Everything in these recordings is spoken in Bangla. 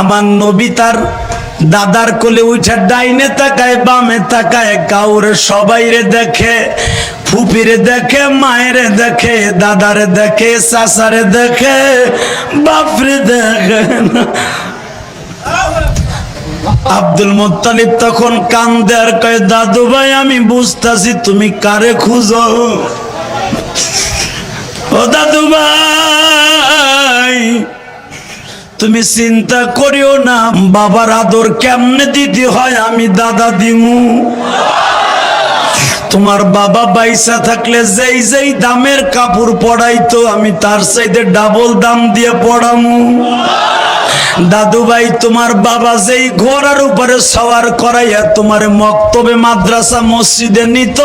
আমার নবী তার দাদার কোলে উঠে ডাইনে তাকায়, বামে তাকায়, কাউরে সবাইরে দেখে, ফুপিরে দেখে, মায়েরে দেখে, দাদারে দেখে সাসারে দেখে, বাপরে দেখে আব্দুল মোত্তালিব তখন কান্দে আর কয়, দাদু ভাই, আমি বুঝতেছি তুমি কারে খুঁজো? ও দাদু ভাই তুমি চিন্তা করিও না, বাবার আদর কেমনে দিতে হয় আমি দাদা দিমু। তোমার বাবা বাইসা থাকলে যেই যেই দামের কাপড় পড়াইতো, আমি তার সাইডে ডাবল দাম দিয়ে পড়ামু। দাদু ভাই তোমার বাবা যেই ঘোড়ার উপরে সওয়ার করাইয়া তোমার মক্তবে, মাদ্রাসা, মসজিদে নিত,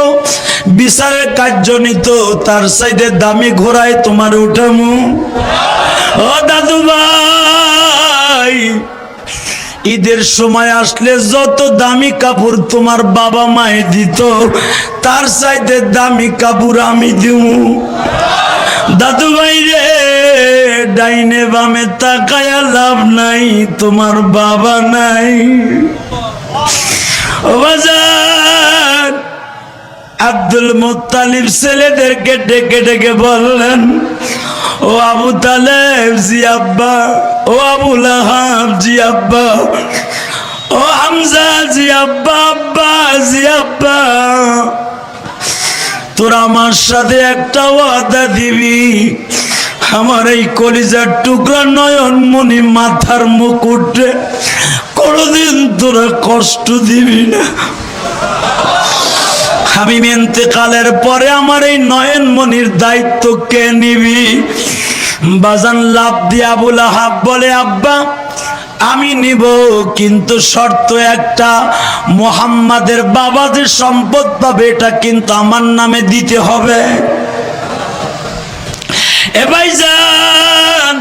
বিচারের কার্য নিত, তার সাইডে দামি ঘোড়ায় তোমার উঠামু। ও দাদু ভাই ঈদের সময় আসলে যত দামি কাপড় তোমার বাবা মায়ে দিত, তার সাইডে দামি কাপড় আমি দিউ দাদু ভাই রে, ডাইনে বামে তাকায়া লাভ নাই, তোমার বাবা নাই। ও বাজার। আব্দুল মুত্তালিব ছেলেদেরকে ডেকে ডেকে বললেন, ও আবু তালেব, জি আব্বা। ও আবু লাহাব, জি আব্বা। ও হামজা, জি আব্বা আব্বা, জি আব্বা। তোরা আমার সাথে একটা ওয়াদা দিবি। আমার এই কলিজার টুকরা নয়ন মনি মাথার মুকুটে কোনোদিন তোরা কষ্ট দিবি না। আমি ইন্তেকালের পরে আমার এই নয়ন মনির দায়িত্ব কে নিবি? বাজান লাভ দিয়ে আবুল আহাব বলে, আব্বা, আমি নিব, কিন্তু শর্ত একটা। মোহাম্মদের বাবা যে সম্পদ পাবে, এটা কিন্তু আমার নামে দিতে হবে। এ ভাইজান,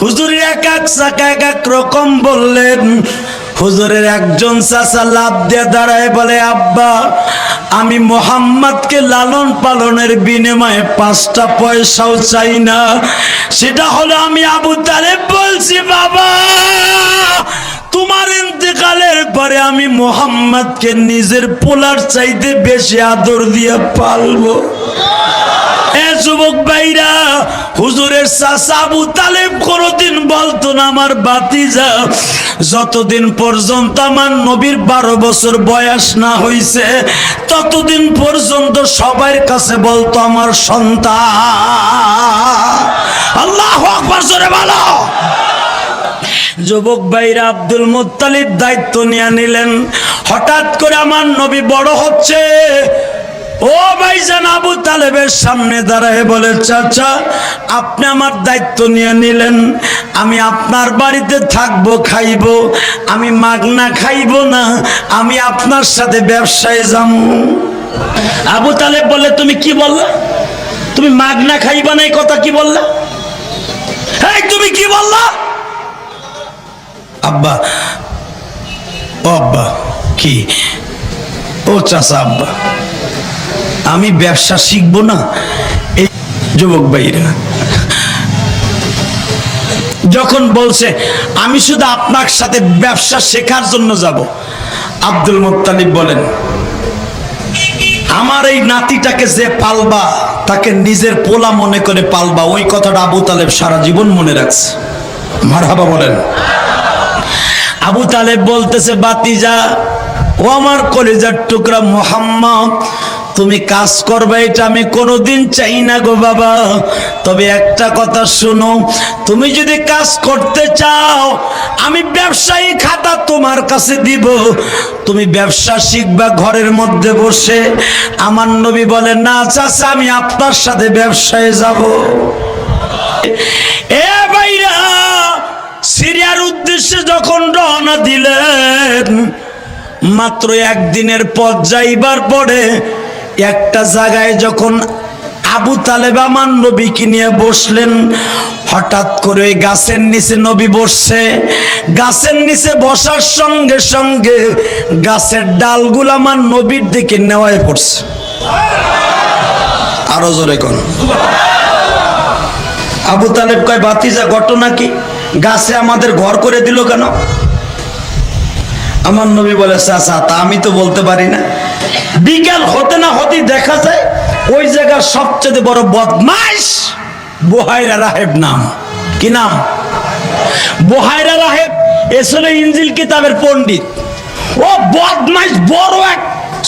হুজুরের এক এক এক এক রকম বললেন হুজুরের একজন চাচা লাভ দিয়ে দাঁড়ায় বলে, আব্বা, আমি মোহাম্মদকে লালন পালনের বিনিময়ে পাঁচটা পয়সাও চাই না। সেটা হলো আমি আবু তালেব বলছি, বাবা, তোমার ইন্তেকালের পরে আমি মোহাম্মদকে নিজের পোলার চাইতে বেশি আদর দিয়ে পালবো। এ যুবক ভাইরা, হুজুরের চাচা আবু তালেব বলতো না, আমার বাতিজা যতদিন পর্যন্ত আমার নবীর বারো বছর বয়স না হইছে, ততদিন পর্যন্ত সবার কাছে বলতো আমার সন্তান। আল্লাহ জোরে বলো। যুবক ভাইরা, আব্দুল মুত্তালিব দায়িত্ব নিয়ে নিলেন। হঠাৎ করে আমার নবী বড় হচ্ছে। ও ভাইজান আবু তালেবের সামনে দাঁড়ায় বলে, চাচা, আপনি আমার দায়িত্ব নিয়ে নিলেন। আমি আপনার বাড়িতে থাকব, খাইব। আমি মাগনা খাইব না। আমি আপনার সাথে ব্যবসায় যাব। আবু তালেব বলে, তুমি কি বললা? তুমি মাগনা খাইবা না, এই কথা কি বললা? এই, তুমি কি বললা? আব্বা, ও আব্বা, কি? ও চাচা, আব্বা আমি ব্যবসা শিখব না। এই যুবক ভাইরা। যখন বলছে, আমি শুধু আপনার সাথে ব্যবসা শেখার জন্য যাব। আব্দুল মোত্তালিব বলেন, আমার এই নাতিটাকে যে পালবা, তাকে নিজের পোলা মনে করে পালবা। ওই কথাটা আবু তালেব সারা জীবন মনে রাখছে। মারহাবা বলেন, আবু তালেব বলতেছে, বাতিজা, ও আমার কলেজার টুকরা মোহাম্মদ তুমি কাজ করবে, এটা আমি কোনোদিন চাই না গো বাবা। তবে একটা কথা শোনো, তুমি যদি কাজ করতে চাও, আমি ব্যবসায়ী খাতা তোমার কাছে দিব। তুমি ব্যবসা শিখবা ঘরের মধ্যে বসে। আমার নবী বলে, না চাচা, আমি আপনার সাথে ব্যবসায় যাব। এ ভাইরা, সিরিয়ার উদ্দেশ্যে যখন রওনা দিলেন, মাত্র একদিনের পথ যাইবার পরে একটা জায়গায় যখন আবু তালেব আমার নবীকে নিয়ে বসলেন, হঠাৎ করে গাছের নিচে নবী বসছে। গাছের নিচে বসার সঙ্গে সঙ্গে গাছের ডালগুলো আমার নবীর দিকে নেওয়ায় পড়ছে। আরও জোরে কোন। আবু তালেব কয় বাতিজা ঘটনা কি? গাছে আমাদের ঘর করে দিল কেন? আমার নবী বলে, চাচা, তা আমি তো বলতে পারি না। বিকাল হতে না হতে দেখা যায়, ওই জায়গার সবচেয়ে বড় বদমাইশ বোহাইরা রাহেব নাম। কি নাম? বোহাইরা রাহেব এসলে ইঞ্জিল কিতাবের পণ্ডিত। ও বদমাইশ বড় এক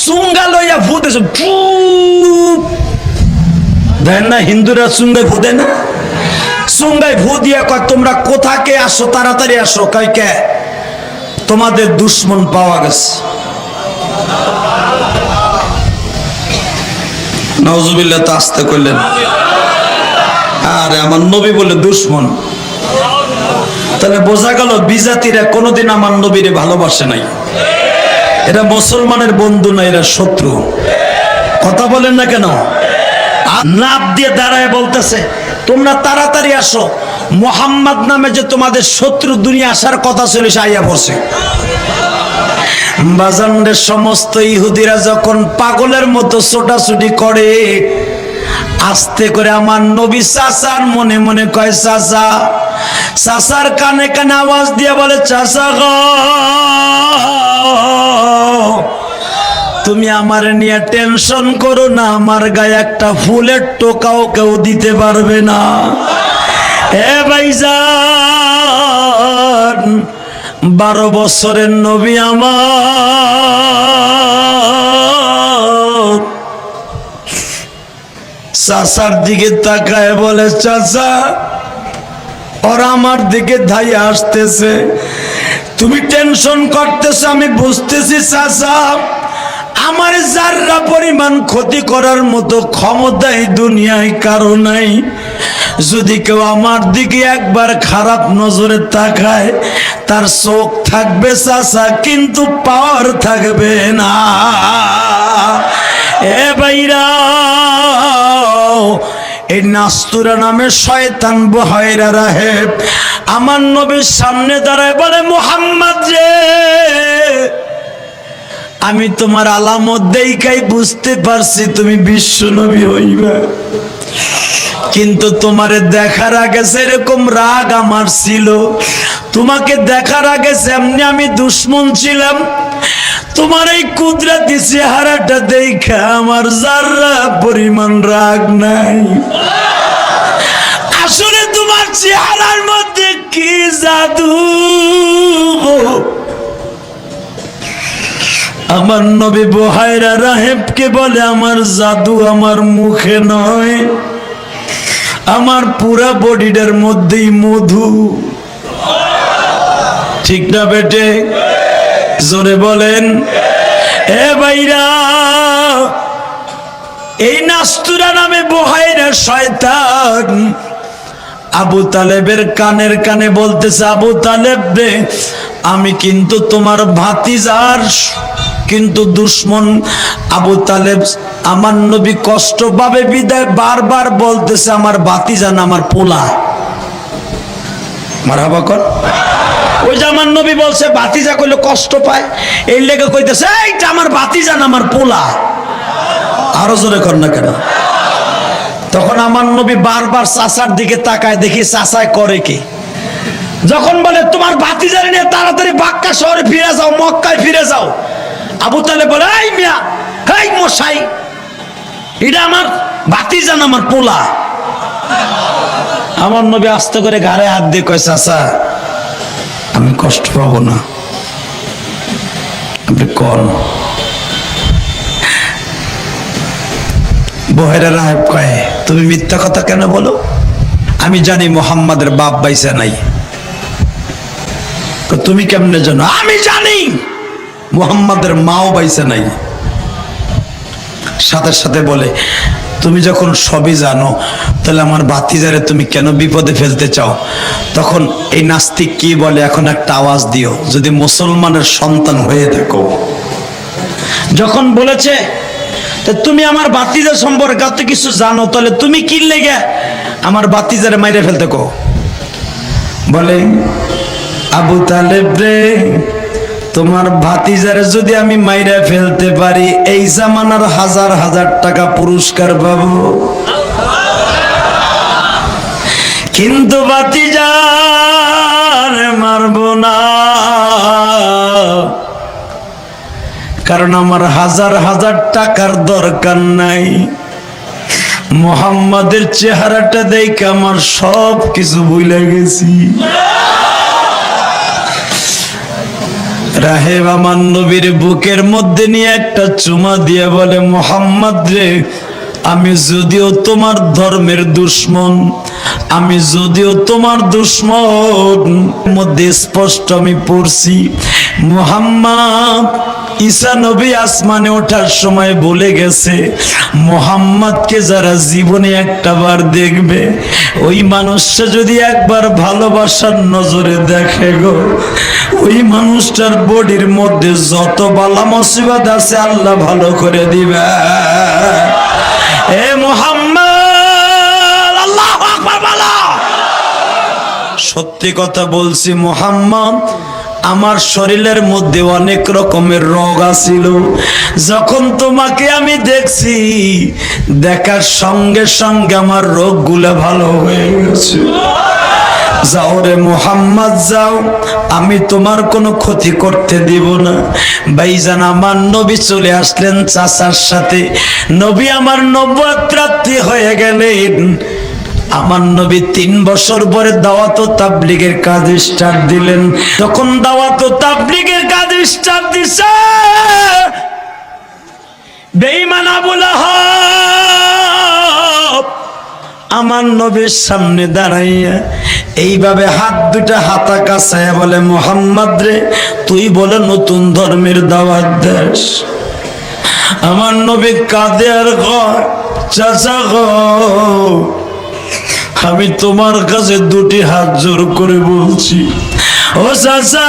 চুঙ্গা লইয়া ফুটেছে দেন না, হিন্দুরা চুঙ্গায় ফুটে না? চুঙ্গায় ভূ দিয়া কয়, তোমরা কোথাকে আসো, তাড়াতাড়ি আসো। কয়, কে? তোমাদের দুশ্মন পাওয়া গেছে। নজুবিল্লা তো আসতে করলেন। আরে, আমার নবী বলে দুশ্মন। তাহলে বোঝা গেল, বিজাতিরা কোনোদিন আমার নবীরে ভালোবাসে নাই। এরা মুসলমানের বন্ধু না, এরা শত্রু। কথা বলেন না কেন? নাপ দিয়ে দাঁড়ায় বলতেছে, তোমরা তাড়াতাড়ি আসো। মোহাম্মদ নামে যে তোমাদের শত্রু দুনিয়া আসার কথা ছিল সে আইয়া পড়ছে। বাজানের সমস্ত ইহুদিরা যখন পাগলের মতো ছোটাছুটি করে, আস্তে করে আমার নবী চাচার মনে মনে কয়, চাচা, চাচার কানে কানে আওয়াজ দিয়ে বলে, চাচা গ, তুমি আমার নিয়ে টেনশন করো না, আমার গায়ে একটা ফুলের টোকাও কেউ দিতে পারবে না। এ ভাইজান বারো বছরের নবী আমার। চাচার দিকে তাকায় বলে, চাচা, ওরা আমার দিকে ধাই আসতেছে। তুমি টেনশন করতেছো, আমি বুঝতেছি, চাচা। আমার যাররা পরিমাণ ক্ষতি করার মতো ক্ষমতাই দুনিয়ায় কারও নাই। যদি কেউ আমার দিকে একবার খারাপ নজরে তাকায়, তার চোখ থাকবে চাচা, কিন্তু পাওয়ার থাকবে না। এ বাইরা এই নাস্তুরা নামে শয়তান বহাইরা রাহেব আমার নবীর সামনে দাঁড়ায় বলে, মোহাম্মদ রে! আমি তোমার আলামত দেখাই বুঝতে পারছি তুমি বিশ্ব নবী হইবা। কিন্তু তোমারে দেখার আগে সেরকম রাগ আমার ছিল, তোমাকে দেখার আগে যেমনি আমি দুশ্মন ছিলাম, তোমার এই কুদরাতি চেহারাটা দেখা আমার যারা পরিমাণ রাগ নাই। আসলে তোমার চেহারার মধ্যে কি জাদু আমার নবী বহাইরা রাহেবকে বলে, আমার জাদু আমার মুখে নয়, আমার পুরা বডিটার মধ্যেই মধু। ঠিক না বেটে? জোরে বলেন, এ ভাইরা, এই নাস্তুরা নামে বহাইরা শয়তান। আবু তালেবের কানের কানে বলতেছে, আবু তালেব আমি কিন্তু তোমার ভাতিজার কিন্তু দুশ্মন আবু তালেব আমার নবী কষ্ট পাবে বিদায় বারবার বলতেছে, আমার ভাতিজান আমার পোলা। মারাবা কর। ওই যে আমার নবী বলছে, ভাতিজা কইলে কষ্ট পায়। এই লেগে কইতেছে এইটা আমার ভাতিজান আমার পোলা। আরও জোরে কর না কেন? তখন আমার নবী বারবার চাচার দিকে তাকায়, দেখি চাচায় করে কি? যখন বলে, তোমার ভাতিজারি নিয়ে তাড়াতাড়ি বাক্কা শহরে ফিরে যাও, মক্কায় ফিরে যাও। আবু তালে বলে, এই মিয়া, এই মশাই, এটা আমার ভাতিজান, আমার পোলা। আমার নবী আস্তে করে ঘাড়ে হাত দিয়ে কয়, চাচা, আমি কষ্ট পাবো না। আপনি কর বহেরা রাহেব কয়ে, তুমি মিথ্যা কথা কেন বলো? আমি জানি মোহাম্মদের বাপ বাইসা নাই। তো তুমি কেমনে জানো? আমি জানি! মোহাম্মদের মাও বাইসা নাই। সাথে সাথে বলে, তুমি যখন সবই জানো, তাহলে আমার বাতিজারে তুমি কেন বিপদে ফেলতে চাও? তখন এই নাস্তিক কি বলে, এখন একটা আওয়াজ দিও, যদি মুসলমানের সন্তান হয়ে থাকো। যখন বলেছে তুমি আমার বাতিজা সম্পর্কে এত কিছু জানো, তাহলে তুমি কি লেগে আমার বাতিজারে মাইরে ফেলতে কো বলে, আবু তালেব রে তোমার ভাতিজার যদি আমি মাইরা ফেলতে পারি, এই জামানার হাজার হাজার টাকা পুরস্কার পাবো। কিন্তু বাতিজা পারব না। কারণ আমার হাজার হাজার টাকার দরকার নাই। মোহাম্মদের চেহারাটা দেখে আমার সব কিছু ভুলে গেছি। রাহেব আমার নবীর বুকের মধ্যে নিয়ে একটা চুমা দিয়ে বলে, মোহাম্মদ রে, আমি যদিও তোমার ধর্মের দুশ্মন, আমি যদিও তোমার দুশ্মন মধ্যে স্পষ্ট আমি পড়ছি, মোহাম্মদ ঈসা নবী আসমানে ওঠার সময় বলে গেছে, মোহাম্মদকে যারা জীবনে একটা বার দেখবে, ওই মানুষটা যদি একবার ভালোবাসার নজরে দেখে গো, ওই মানুষটার বডির মধ্যে যত বালা মুসিবত আছে আল্লাহ ভালো করে দিবে। এ মোহাম্মদ, আল্লাহ সত্যি কথা বলছি, মোহাম্মদ আমার শরীরের মধ্যে অনেক রকমের রোগ আছিল। যখন তোমাকে আমি দেখছি, দেখার সঙ্গে সঙ্গে আমার রোগগুলো ভালো হয়ে গেছে। যাও রে মোহাম্মদ, যাও। আমি তোমার কোনো ক্ষতি করতে দিব না। ভাইজান, আমার নবী চলে আসলেন চাচার সাথে। নবী আমার নবরাত্রি হয়ে গেলেন। আমার নবী তিন বছর পরে দাওয়াত তাবলিগের কাজ স্টার্ট দিলেন। তখন দাওয়াত তাবলিগের কাজ স্টার্ট দিছে, বেঈমান আবুল আমার নবীর সামনে দাঁড়াইয়া এইভাবে হাত দুটা হাতা কাছায় বলে, মোহাম্মদ রে, তুই বলে নতুন ধর্মের দাওয়াত দেশ আমার নবী কাঁদে আর কয়, চাচা গো আমি তোমার কাছে দুটি হাত জোর করে বলছি। ও চাচা,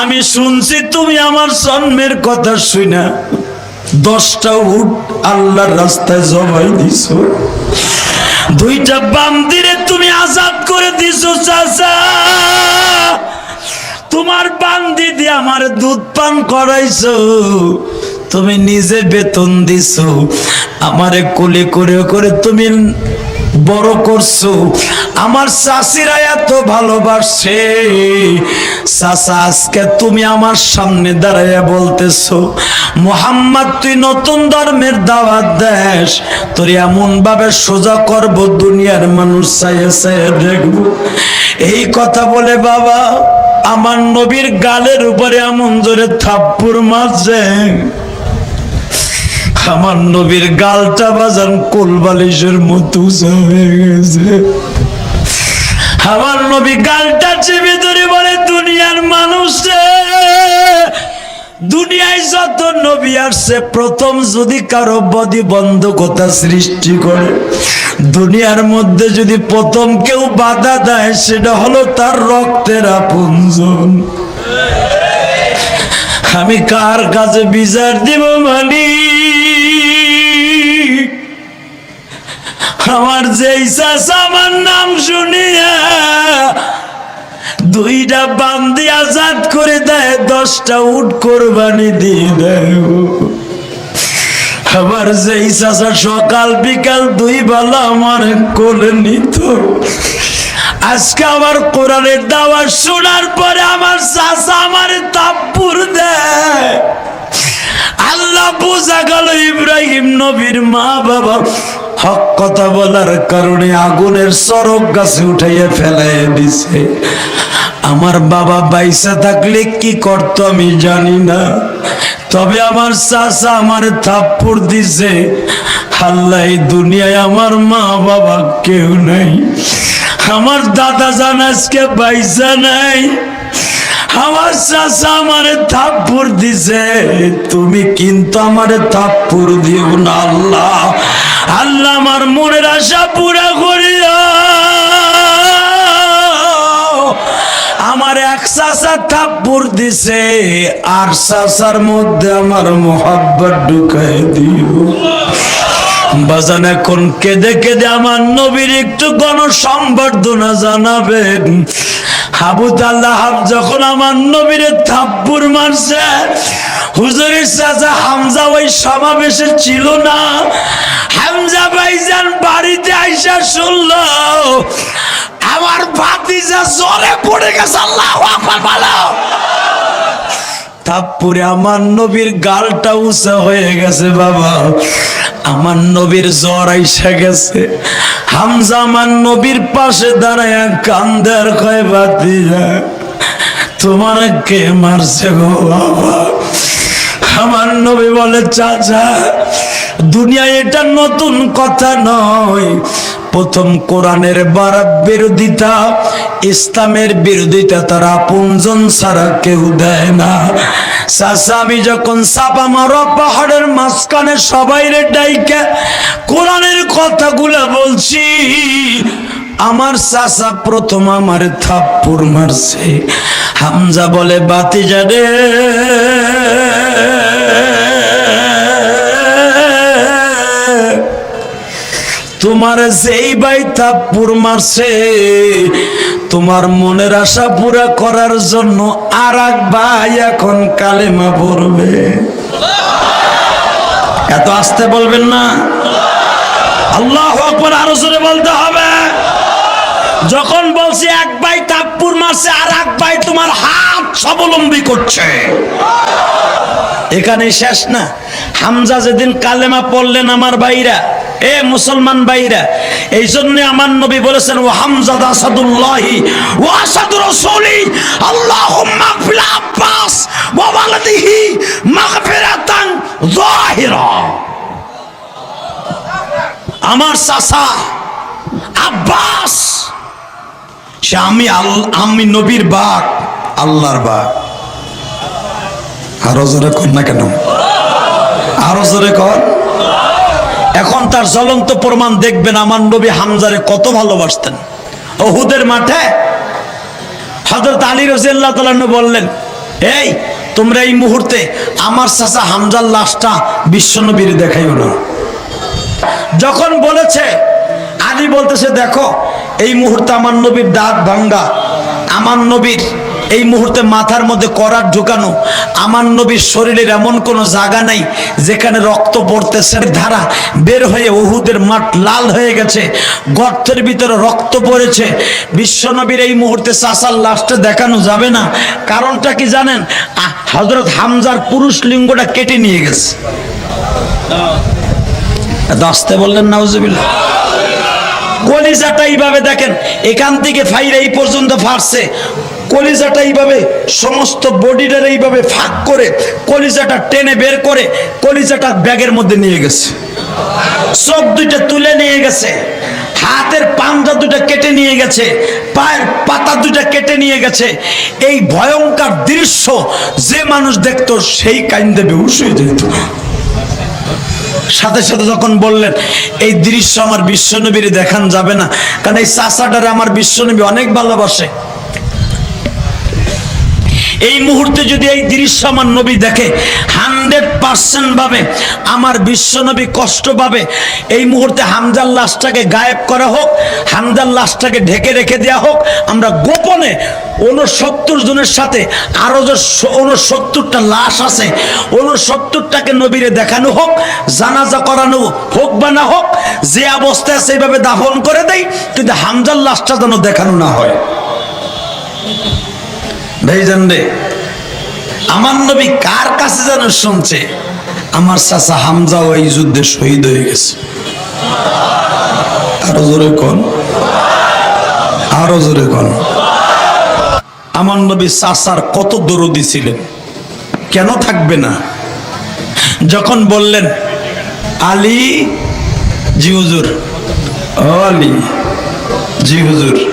আমি শুনছি তুমি আমার জন্মের কথা শুনা দশটা উট আল্লাহর রাস্তায় জবাই দিছো। দুইটা বান্দিরে তুমি আজাদ করে দিছো, চাচা। তোমার বান্দি দিয়ে আমার দুধ পান করাইছো। তুমি নিজে বেতন দিছো। আমারে কোলে করে করে তুমি বড় করছ। আমার চাষিরা এত ভালোবাসে। চাষা আজকে তুমি আমার সামনে দাঁড়াইয়া বলতেছো, মোহাম্মদ, তুই নতুন ধর্মের দাওয়াত দেশ তোর এমন ভাবে সোজা করব দুনিয়ার মানুষ চাইয়ে চাইয়ে দেখব। এই কথা বলে বাবা, আমার নবীর গালের উপরে এমন জোরে থাপ্পুর মারছে। আমার নবীর গালটা বাজান কোল বালিশের মতো হয়ে গেছে। আমার নবী গালটা চেপে ধরে বলে, দুনিয়ার মানুষ দুনিয়ায় যত নবী আসছে, প্রথম যদি কারও বদি বন্ধকতা সৃষ্টি করে, দুনিয়ার মধ্যে যদি প্রথম কেউ বাধা দেয়, সেটা হলো তার রক্তের আপনজন। আমি কার কাছে বিচার দিব মানি? আমার যেই আমার নাম শুনিয়া দুইটা বান্দি আজাদ করে দেয়, দশটা উট কোরবানি দিয়ে দেয়। আমার যেই সকাল বিকাল দুই বেলা আমার কোলে নিত। আজকে আমার কোরআনের দাওয়া শোনার পরে আমার চাষা আমার তাপ্পুর দেয়। আল্লাহ বোঝা গেল ইব্রাহিম নবীর মা বাবা হক কথা বলার কারণে আগুনের সরক গাছে উঠাইয়া ফেলাই দিছে। আমার বাবা বাইসা থাকলে কি করতো আমি জানি না। তবে আমার চাচা আমার থাপ্পড় দিছে। আল্লাহ দুনিয়ায় আমার মা বাবা কেউ নাই। আমার দাদা জান আজকে বাইসা নাই। আমার চাচা আমারে থাপ্পড় দিছে। তুমি কিন্তু আমারে থাপ্পড় দিও না, আল্লাহ। আল্লাহ আমার মনের আশা পুরা করিয়া আমার এক চাচা থাপ্পড় দিছে, আর চাচার মধ্যে আমার মোহাব্বত ঢুকাই দিও। বাজান এখন কেঁদে কেঁদে আমার নবীর একটু গণ সম্বর্ধনা জানাবেন। হাবু তাল্লাহাব যখন আমার নবীর থাপ্পুর মারছে, হুজুরের চাচা হামজা ওই সমাবেশে ছিল না। হামজা ভাইজান বাড়িতে আইসা শুনল, আমার ভাতিজা জ্বরে পড়ে গেছে, আল্লাহ তারপরে আমার নবীর গালটা উঁচা হয়ে গেছে, বাবা। আমার নবীর জ্বর আইসা গেছে। হামজা আমার নবীর পাশে দাঁড়ায় কান্দার কয় বাতি তোমার কে মারছে গো বাবা? আমার নবী বলে, চাচা দুনিয়া এটা নতুন কথা নয়। প্রথম কোরআনের বারাত বিরোধিতা, ইসলামের বিরোধিতা তারা পুঞ্জন ছাড়া কেউ দেয় না। চাচা, আমি যখন সাপা মারো পাহাড়ের মাঝখানে সবাই রে ডাইকে কোরআনের কথাগুলো বলছি, আমার চাচা প্রথম আমার থাপ্পুর মারছে। হামজা বলে, বাতি জানে। তোমার যেই ভাই থাপ্পুর মারছে, তোমার মনের আশা পুরা করার জন্য আর এক ভাই এখন কালেমা পড়বে। এত আসতে বলবেন না? আল্লাহ আকবার আরও জোরে বলতে হবে। যখন বলছি এক ভাই তাপ্পুর মারছে, আর এক ভাই তোমার হাত স্বাবলম্বী করছে। এখানে শেষ না। হামজা যেদিন কালেমা পড়লেন আমার ভাইরা এ মুসলমান ভাইরা এই জন্য আমার নবী বলেছেন ও হামজা আসাদুল্লাহি ও আসাদুর রসুলি, আল্লাহুম্মা ফিল আব্বাস ওয়া ওয়ালাদিহি মাগফিরাতান যাহিরা। আমার চাচা আব্বাস, সে আমি আমি নবীর বাঘ আল্লাহর বাঘ আরও জোরে কর না কেন? আরও জোরে কর। এখন তার জ্বলন্ত প্রমাণ দেখবেন আমার নবী হামজারে কত ভালোবাসতেন। ওহুদের মাঠে হজরত আলী রাজিয়াল্লাহ তাআলা বললেন, এই, তোমরা এই মুহূর্তে আমার চাচা হামজার লাশটা বিশ্বনবীর দেখাইও না। যখন বলেছে, আলী বলতেছে, দেখো, এই মুহূর্তে আমার নবীর দাঁত ভাঙ্গা, আমার নবীর এই মুহূর্তে মাথার মধ্যে করার ঢুকানো আমার নবীর শরীরের এমন কোনো জায়গা নাই যেখানে রক্ত পড়তেছে। ধারা বের হয়ে ওহুদের মাঠ লাল হয়ে গেছে, গর্তের ভিতরে রক্ত পড়েছে। বিশ্বনবীর এই মুহূর্তে চাষার লাশটা দেখানো যাবে না। কারণটা কি জানেন? হজরত হামজার পুরুষ লিঙ্গটা কেটে নিয়ে গেছে। দাসতে বললেন, নাউজুবিল্লাহ। কলিজাটা এইভাবে দেখেন, এখান থেকে ফাইরা এই পর্যন্ত ফাটছে। কলিজাটা এইভাবে সমস্ত বডিটার এইভাবে ফাঁক করে কলিজাটা টেনে বের করে কলিজাটা ব্যাগের মধ্যে নিয়ে গেছে। চোখ দুইটা তুলে নিয়ে গেছে। হাতের পাঞ্জা দুটা কেটে নিয়ে গেছে। পায়ের পাতা দুটা কেটে নিয়ে গেছে। এই ভয়ঙ্কর দৃশ্য যে মানুষ দেখতো সেই কাইন্দে বেহুশ হয়ে যেত। সাথে সাথে যখন বললেন, এই দৃশ্য আমার বিশ্বনবীর দেখান যাবে না। কারণ এই চাষাটারে আমার বিশ্বনবী অনেক ভালোবাসে। এই মুহূর্তে যদি এই দৃশ্য আমার নবী দেখে হান্ড্রেড পার্সেন্ট ভাবে আমার বিশ্বনবী কষ্ট পাবে, এই মুহূর্তে হামজার লাশটাকে গায়েব করা হোক, হামজার লাশটাকে ঢেকে রেখে দেওয়া হোক, আমরা গোপনে উনসত্তর জনের সাথে আরও যে উনসত্তরটা লাশ আছে উনসত্তরটাকে নবীরে দেখানো হোক, জানাজা করানো হোক বা না হোক, যে অবস্থায় সেইভাবে দাফন করে দেয় কিন্তু হামজার লাশটা যেন দেখানো না হয়। ভাইজান রে, আমার নবী কার কাছে যেন শুনছে? আমার চাচা হামজাও এই যুদ্ধে শহীদ হয়ে গেছে। আরও জোরে কন। আরও জোরে কন। আমার নবী চাচার কত দরদি ছিলেন। কেন থাকবে না? যখন বললেন, আলী, জি হুজুর। ও আলী, জি হুজুর।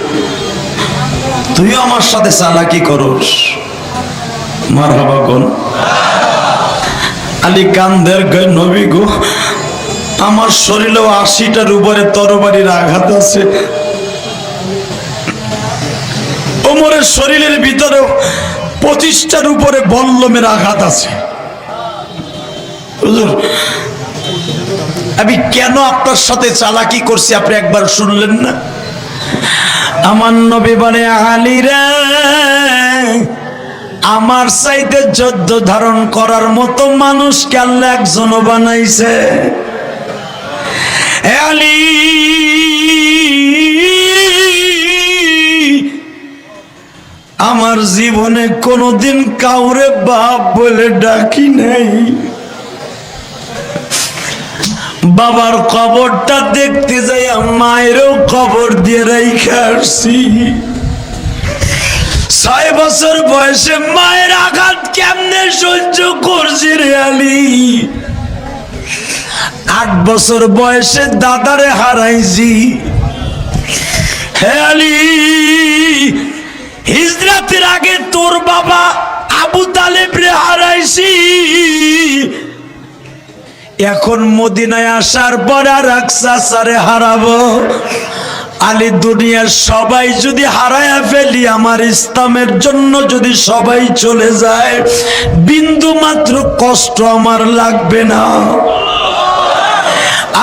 আমার সাথে চালাকি করস। মার হবা কোন আলী কান্দের গয় নবী গো, আমার শরীরেও আশিটার উপরে তরবারির আঘাত আছে। ওমরের শরীরের ভিতরেও পঁচিশটার উপরে বল্লমের আঘাত আছে। আমি কেন আপনার সাথে চালাকি করছি আপনি একবার শুনলেন না? আমার নবী বলে আলী রে, আমার চাইতে যুদ্ধ ধারণ করার মতো মানুষ কেন একজনও বানাইছে। আমার জীবনে কোনোদিন কাউরে বাপ বলে ডাকি নাই। বাবার কবরটা দেখতে যাই মায়েরও কবর দিয়ে রেখে আসছি। ছয় বছর বয়সে মায়ের আঘাত কেমনে সহ্য করছি রে আট বছর বয়সে দাদারে হারাইছি। হে হিজরাতের আগে তোর বাবা আবু তালেব রে হারাইছি। এখন মদিনায় আসার পর আর সারে হারাবো। আলী দুনিয়ার সবাই যদি হারায়া ফেলি, আমার ইসলামের জন্য যদি সবাই চলে যায়, বিন্দু মাত্র কষ্ট আমার লাগবে না।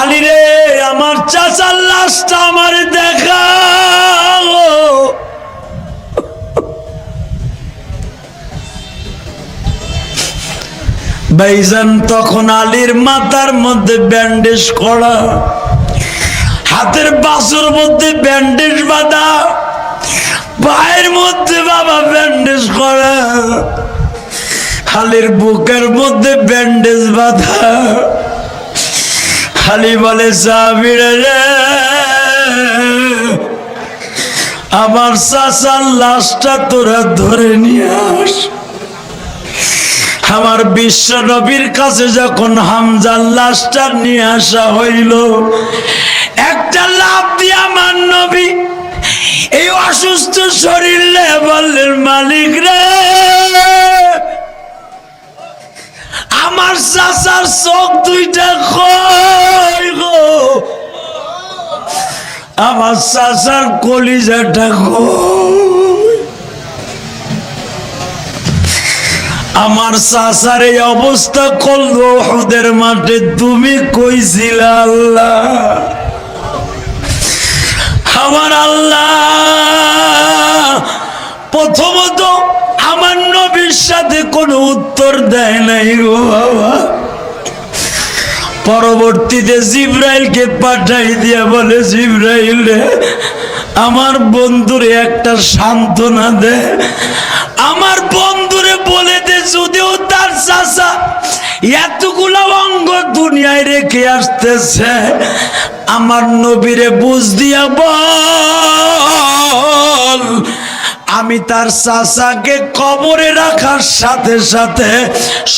আলী রে, আমার চাচার লাশটা আমার দেখা। ভাইজান তখন আলীর মাথার মধ্যে ব্যান্ডেজ করা। হাতের বাসুর মধ্যে ব্যান্ডেজ বাঁধা। পায়ের মধ্যে বাবা ব্যান্ডেজ করা। খালির বুকের মধ্যে ব্যান্ডেজ বাঁধা। খালি বলে, সাবিরে আমার চাচার লাশটা তোরা ধরে নিয়ে আস। আমার বিশ্ব নবীর কাছে যখন হামজার লাশটা নিয়ে আসা হইল, একটা লাভ দিয়ে আমার নবী এই অসুস্থ শরীর বললেন মালিক রে। আমার চাচার চোখ দুইটা কই গো। আমার চাচার কলিজাটা কই আমার চাচার অবস্থা করল ওদের মাঠে? তুমি কইছিল আল্লাহ? আমার আল্লাহ। প্রথমত আমার নবীর সাথে কোনো উত্তর দেয় নাই গো বাবা। পরবর্তীতে জিব্রাইলকে পাঠাই দিয়া বলে, জিব্রাইল আমার বন্ধুরে একটা সান্ত্বনা দে। আমার বন্ধুরে বলে দে, যদিও তার চাষা এতগুলো অঙ্গ দুনিয়ায় রেখে আসতেছে, আমার নবীরে বুঝ দিয়া বল। আমি তার চাচাকে কবরে রাখার সাথে সাথে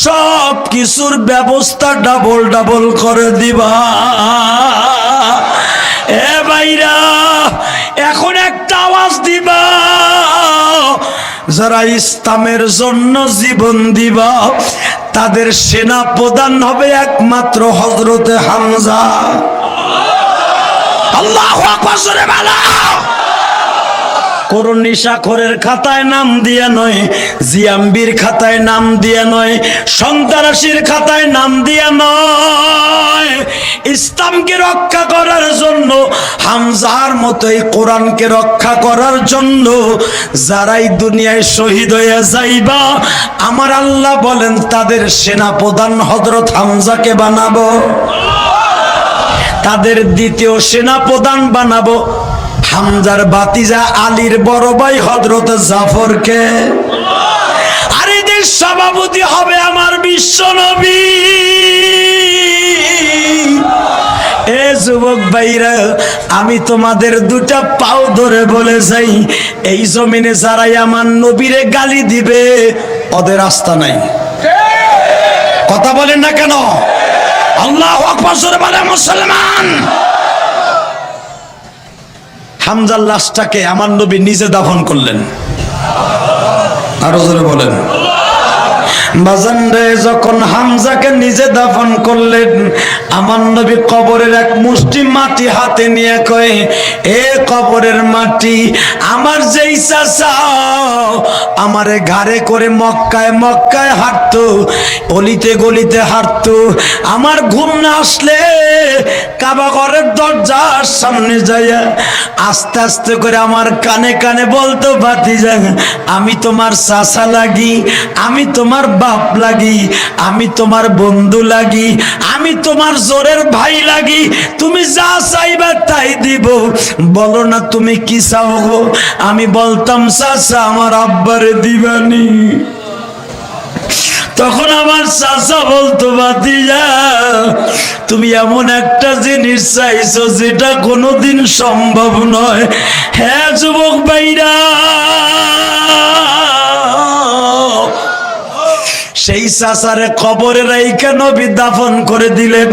সব কিছুর ব্যবস্থা ডাবল ডাবল করে দিবা। এ ভাইরা যারা ইসলামের জন্য জীবন দিবা তাদের সেনা প্রধান হবে একমাত্র হজরতে হামজা আল্লাহ আকবার। কোন নিশাখরের খাতায় নাম দিয়ে নয়, জিয়াম্বির খাতায় নাম দিয়ে নয় সন্ত্রাসীর খাতায় নাম দিয়ে নয়। ইসলামকে রক্ষা করার জন্য, হামজার মতো এই কোরআনকে রক্ষা করার জন্য যারাই দুনিয়ায় শহীদ হয়ে যাইবা, আমার আল্লাহ বলেন, তাদের সেনা প্রধান হজরত হামজাকে বানাবো। তাদের দ্বিতীয় সেনা প্রধান বানাবো। হামজার বাতিজা আলীর বড় ভাই হজরত জাফরকে। আর এদের সভাপতি হবে আমার বিশ্ব নবী। এ যুবক ভাইরা, আমি তোমাদের দুটা পাও ধরে বলে যাই, এই জমিনে যারাই আমার নবীরে গালি দিবে, ওদের রাস্তা নাই। কথা বলেন না কেন? আল্লাহ মুসলমান। হামজার লাশটাকে আমার নবী নিজে দাফন করলেন। আরও জোরে বলেন। বাজান রে যখন হামজাকে নিজে দাফন করলেন, আমার নবী কবরের এক মুষ্টি মাটি হাতে নিয়ে কয়ে, এ কবরের মাটি, আমার যেই চাচা, আমারে ঘাড়ে করে মক্কায় মক্কায় হাঁটতো, অলিতে গলিতে হাঁটতো, আমার ঘুম না আসলে কাবা ঘরের দরজার সামনে যাইয়া আস্তে আস্তে করে আমার কানে কানে বলতো বাতি আমি তোমার চাচা লাগি, আমি তোমার বাপ লাগি, আমি তোমার বন্ধু লাগি, আমি তোমার জোরের ভাই লাগি, তুমি যা চাইবা তাই দিব। বলো না তুমি কি চাও গো? আমি বলতাম, চাচা, আমার আব্বারে দিবানি। তখন আমার চাচা বলতো বাতিজা তুমি এমন একটা জিনিস চাইছো যেটা কোনোদিন সম্ভব নয়। হ্যাঁ যুবক ভাইরা সেই চাচারে কবরে রাইকা নবী দাফন করে দিলেন।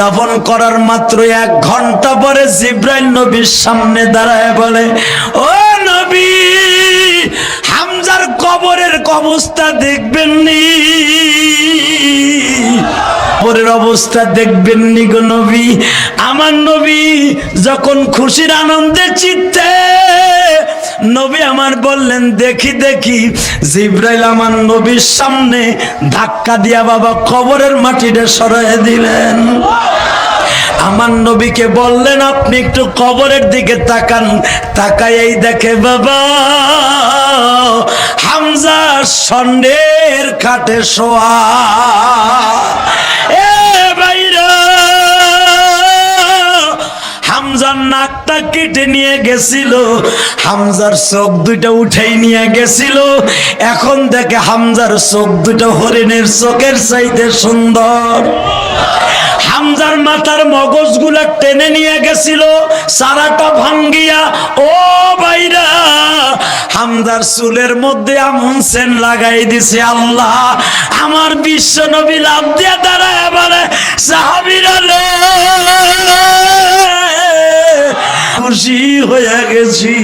দাফন করার মাত্র এক ঘণ্টা পরে জিব্রাইল নবীর সামনে দাঁড়ায় বলে, ও নবী, হামজার কবরের অবস্থা দেখবেন নি। কবরের অবস্থা দেখবেন নি গো নবী। আমার নবী যখন খুশির আনন্দে চিত্তে নবী আমার বললেন, দেখি দেখি। জিব্রাইল আমার নবীর সামনে ধাক্কা দিয়া বাবা কবরের মাটিটা সরাই দিলেন। আমার নবীকে বললেন, আপনি একটু কবরের দিকে তাকান। তাকাই দেখে বাবা, হামজা সন্ডের খাটে শোয়া। এ বাইরা হামজার নাকটা কেটে নিয়ে গেছিল। হামজার চোখ দুইটা উঠাই নিয়ে গেছিল। এখন দেখে হামজার চোখ দুটো হরিণের চোখের চাইতে সুন্দর। হামজার মাথার মগজগুলা টেনে নিয়ে গেছিল, সারাটা ভাঙ্গিয়া, ও বাইরা হামজার চুলের মধ্যে আমন সেন লাগাই দিছে আল্লাহ, আমার বিশ্ব নবী লাভ দিয়ে দাঁড়ায় বলে, সাহাবিরা খুশি হয়ে গেছি।